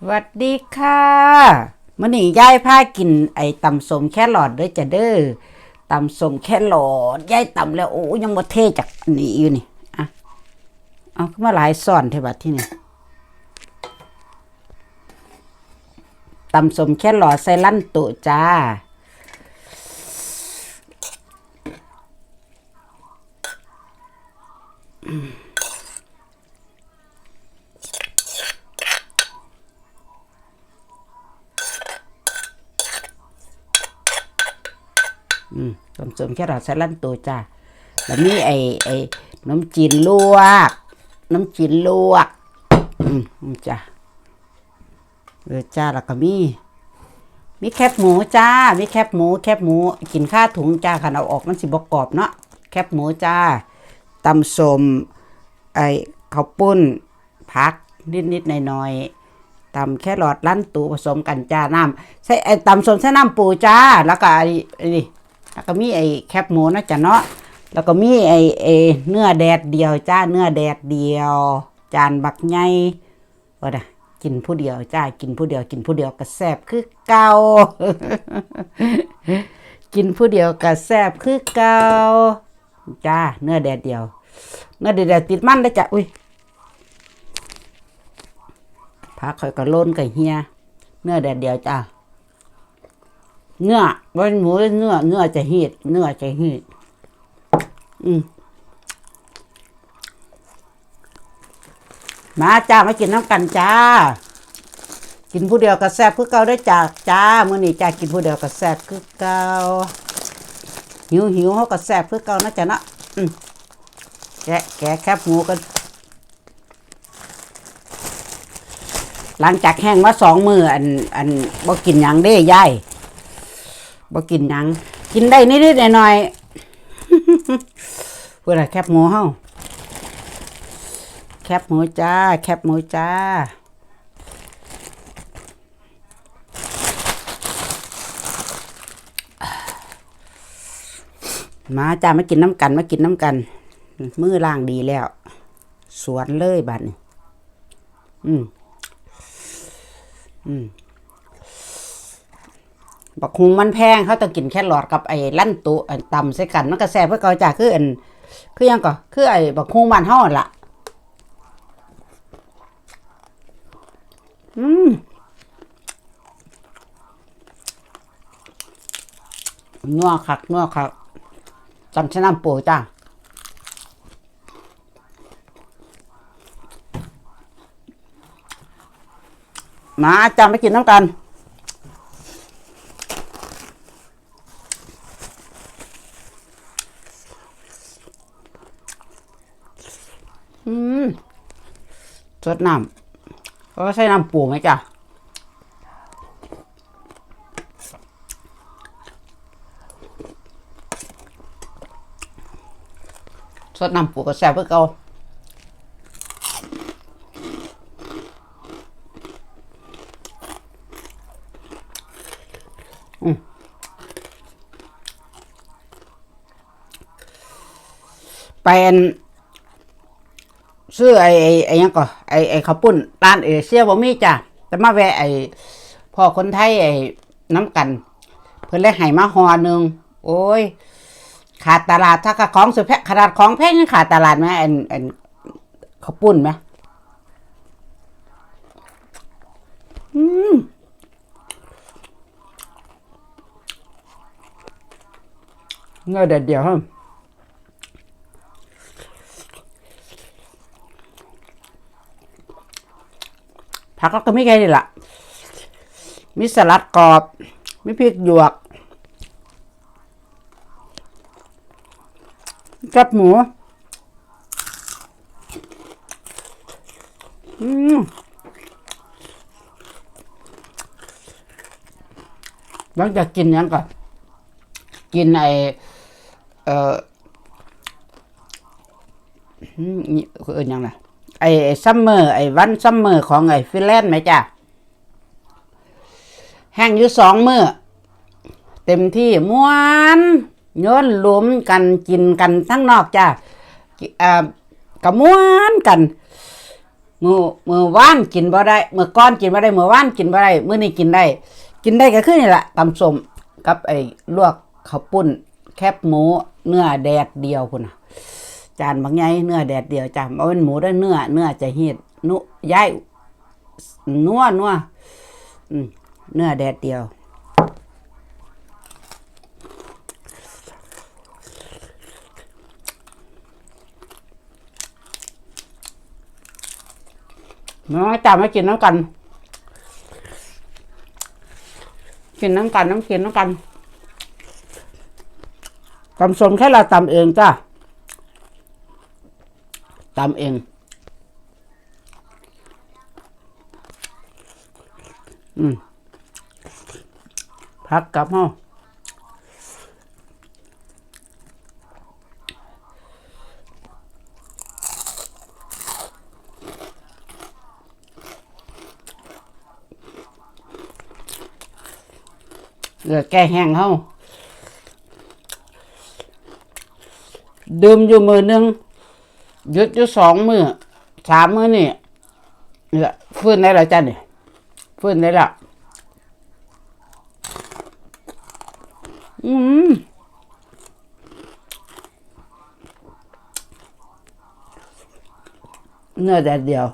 สวัสดีค่ะมื้อนี้ยายพากินไอ้ตำสมแครอทเด้อจะเด้อตำสมแครอทยายตำแล้วโอ้ยังบ่เทจากนนี้อยู่นี่อะเอาขึ้นมาหลายซ่อนเทบัดที่นี่ตำสมแครอทใส่ลั่นตุจ้าอืมตำ สมแค่รอทใส่ลั่นตัวจ้าแล้วมีไอ้ไอ้น้ำจีนลวก น้ำจีนลวก อืมจ้าเออจ้าแล้วก็มีมีแคบหมูจ้า มีแคบหมู แคบหมู กินข้าถุงจ้าคันเอาออกมันสิบกรอบเนาะ แคบหมูจ้าตำสมไอ้ข้าวปุ้นพักนิดนิดหน่อยหน่อยตำแค่หลอดลั่นตูผสมกันจ้าน้ำใส่ไอ้ตำสมใส่น้ำปูจ้า แล้วก็ไอ้ไอ้นี่ แล้วก็มีไอ้แคบหมูนะจ้ะเนาะแล้วก็มีไอ้ไอ้เนื้อแดดเดียวจ้าเนื้อแดดเดียว จานบักใหญ่ว่าดะกินผู้เดียวจ้ากินผู้เดียว กินผู้เดียวก็แซ่บคือเก่ากินผู้เดียวก็แซ่บคือเก่าจ้าเนื้อแดดเดียว เนื้อแดดเดียวติดมันได้จ้ะอุ้ยผักข่อยก็โลนกับเฮียเนื้อแดดเดียวจ้า เนื้อวันหมูเนื้อเนื้อจะฮีดเนื้อจะฮีดอืมมาจ้ามากินน้ำกันจ้า กินผู้เดียวก็แซ่บคือเก่าได้จ้าจ้ามื้อนี้จ้ากินผู้เดียวก็แซ่บคือเก่าหิวหิวเขาก็แซ่บคือเก่านะจ้ะเนาะอืมแกะแกะแคบหมูกันหลังจากแห้งมาสองมืออันอันบ่กินหยังเด้ยาย บ่กินหยัง กินได้นิดๆหน่อยๆเพื่อแคบหมูเฮาแคบหมูจ้า แคบหมูจ้ามาจ้ามากินน้ำกันมากินน้ำกัน มือล่างดีแล้ว สวนเลยบัดนี้อืม บักฮุงมันแพงเขาต้องกินแค่หลอดกับไอ้ลั่นตุอันตำใส่กันมันก็แซ่บเพื่อเกาจ่าคืออันคือยังก็คือไอ้บักฮุงมันห่อดละอืมนัวคักนัวคักจำชะน้ำปูจ้ามาจำไปกินน้ำกัน อืม สดน้ำก็ใส่น้ำปูไหมจ้ะสดน้ำปูก็แซ่บเพื่อเก่าอืมเป็น ซื้อไอ้ไอ้ยังก็ไอ้ไอ้ข้าวปุ้นร้านเอเชียบ่มีจ้ะแต่มาแวะไอ้พ่อคนไทยไอ้น้ำกัน เพิ่นเลยให้มาห่อหนึ่งโอ้ย ขาดตลาดถ้าก็ของสุดแพงขนาดของแพงยังขาดตลาดไหมอันอันข้าวปุ้นไหมอืมเงาเด็ดเดียวฮะ ผักแล้วก็ไม่แค่นี้ละมีสลัดกรอบมีพริกหยวก กับหมูอืมหลังจากกินยังก่อนกินไอเอ่ออืมคือเอินหยังไง ไอ้ซัมเมอร์ไอ้วันซัมเมอร์ของไอ้ฟินแลนด์ไหมจ้ะแห้งอยู่สองมือเต็มที่ม้วนโย้อนหลุมกันกินกันทั้งนอกจ้ะกิอ่ากระม้วนกันมือมือว่านกินบ่ได้มือก้อนกินบ่ได้มือว่านกินบ่ได้มือนี้กินได้ กินได้ก็คือนี่แหละตำส้มกับไอ้ลวกข้าวปุ้น แคบหมูเนื้อแดดเดียวพุ่นน่ะ จานบางใหญ่เนื้อแดดเดียวจ้ะเอาเป็นหมูด้วยเนื้อเนื้อจะเฮ็ดนุย้ายนัวนัวเนื้อแดดเดียวน้องจำมากินน้ำกัน กินน้ำกันน้ำกินน้ำกันตำสมแค่เราตำเองจ้ะ ตำเองอืมพักกลับห้องเหลือแก้แห้งเฮาดื่มอยู่มือหนึง หยุดอยู่สองมือสามมือนี่เนี่ยฟื้นได้แล้วจ้ะนี่ฟื้นได้แล้วอืมเนื้อแดดเดียว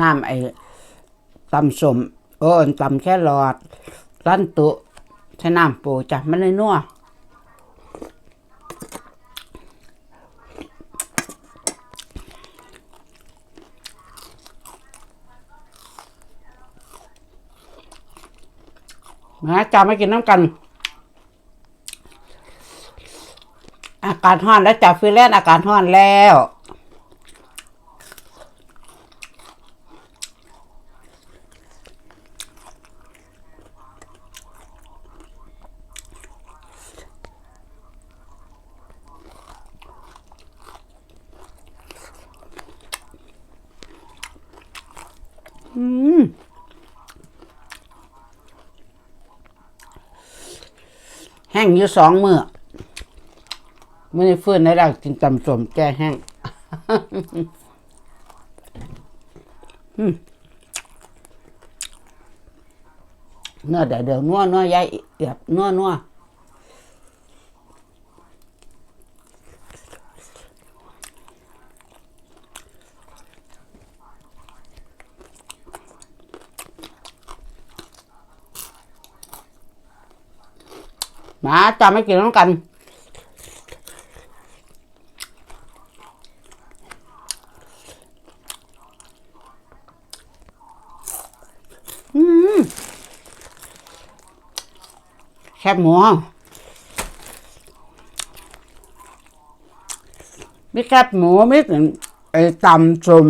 น้ำไอ้ตำสมโอ้ตำแค่หลอดร้านตุใช้น้ำปูจ้ะมันเลยนัวมาจ้ามากินน้ำกัน อากาศร้อนแล้วจ้ะฟิลแลนด์อากาศร้อนแล้ว อืมแห้งอยู่สองมือไม่ได้ฟื้นได้แล้วกินตำสมแก้แห้งเนื้อเดี๋ยวเดี๋ยวนัวนัวใหญ่เอียบนัวนัว มาจำไม่กินน้ำกันอืมแคบหมูมีแคบหมูมีไอ้ตำจุ่ม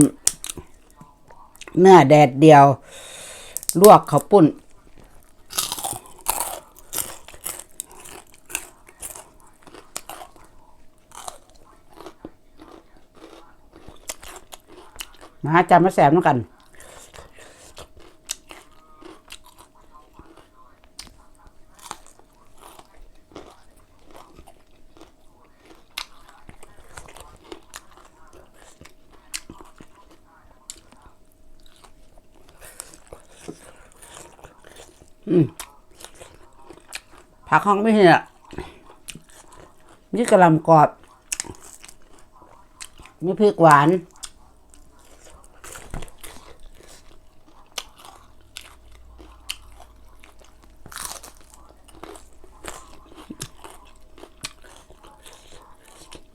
เนื้อแดดเดียว ลวกข้าวปุ้น มาจำมาแสบน้ำกัน อืมผักห้องไม่เห็นอะนี่กระหลำกรอบมีพริกหวาน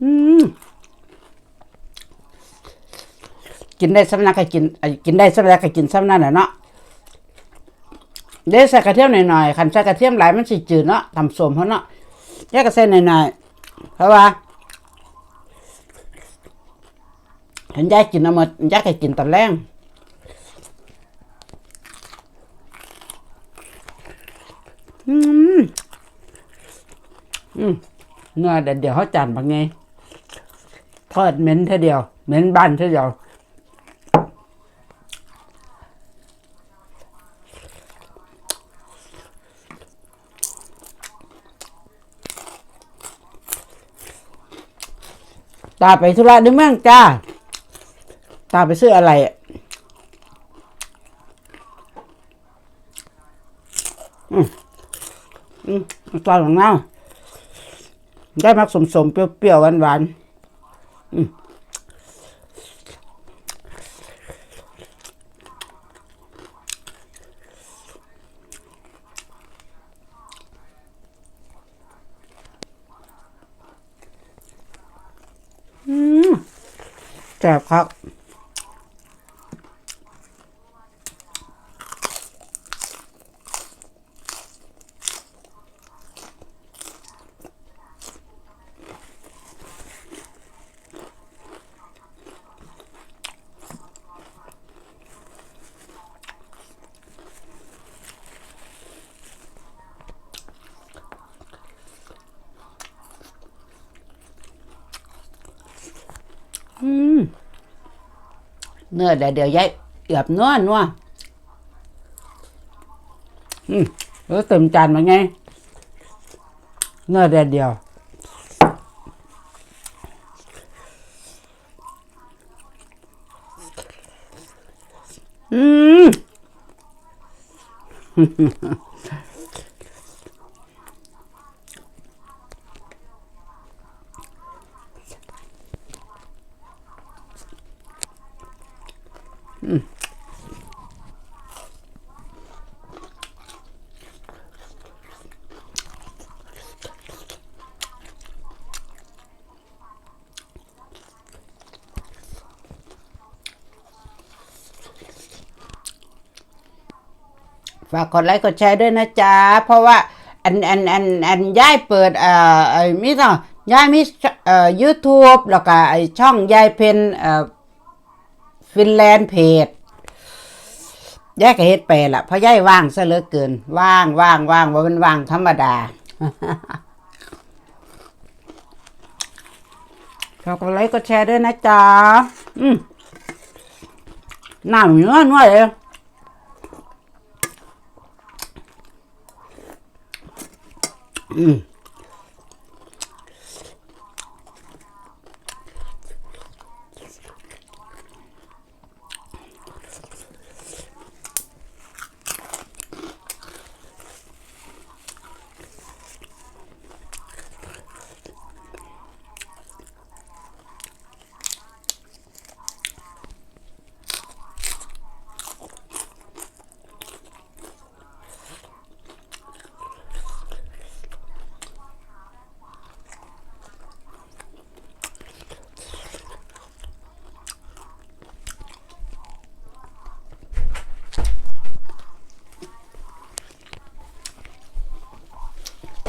อืม กินได้สำนักก็กินกินได้สำนักก็กินสำนักน่ะเนาะเดี๋ยวใส่กระเทียมหน่อยๆคันใส่กระเทียมหลายมันสิจืดเนาะทำสมเขาเนาะแยกกระเส้นหน่อยๆเพราะว่าเห็นยายกินเอาหมดยายก็กินตอนแรงอืมอืมเนื้อเดี๋ยวเดี๋ยวเขาจานบางไงทอดเหม็นเท่าเดียว เหม็นบ้านเฉยเดียว ตาไปธุระในเมืองจ้า ตาไปซื้ออะไรอะอืมอืมตอนของเราได้มักสมสมๆเปรี้ยวๆหวานๆ แซ่บครับ เนื้อเดี๋ยวเดี๋ยวยายเอือบนัวนัวอืมแล้วเต็มจานมาไง เนื้อเดี๋ยวเดียวอืม ฝากกดไลค์กดแชร์ด้วยนะจ๊ะ เพราะว่าอันอันอันอันย่ายเปิดเอ่อไอ้มิต่อย่ายมีเอ่อ YouTube แล้วก็ไอ้ช่องยายเพนเอ่อฟินแลนด์เพจย่ายก็เฮ็ดไปละเพราะย่ายว่างซะเหลือเกิน ว่างว่างว่างว่ามันว่างธรรมดาฝากกดไลค์กดแชร์ด้วยนะจ๊ะ อืมน้ำเนื้อนัวเลย อื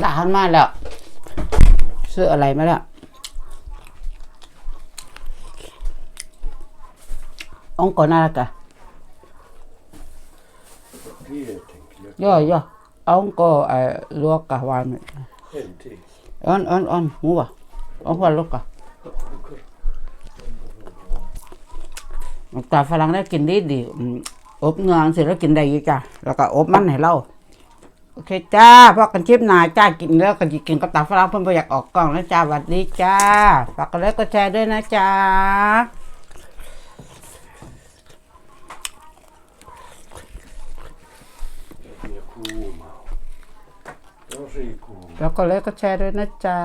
มร้านมาแล้วซื้ออะไรมาแล้วองก่อนน่ารักอะย่อย่อเอาองก็ไอ้ลวกกะวานออนออนออนหัวออนหัวลูกกะตาฝรั่งได้กินดีดีอบเงืองเสร็จแล้วกินได้อีกจ้ะแล้วก็อบมันให้เรา โอเคจ้าพอกันชิปหนาจ้ากินแล้วกันกินกับตาฝรั่งเพิ่นบ่อยากออกกล้องนะจ้าสวัสดีจ้าฝากกันแล้วก็แชร์ด้วยนะจ้า Mer kuuma. Tosi kuuma. แล้วก็เลยก็แชร์ด้วยนะจ๊ะ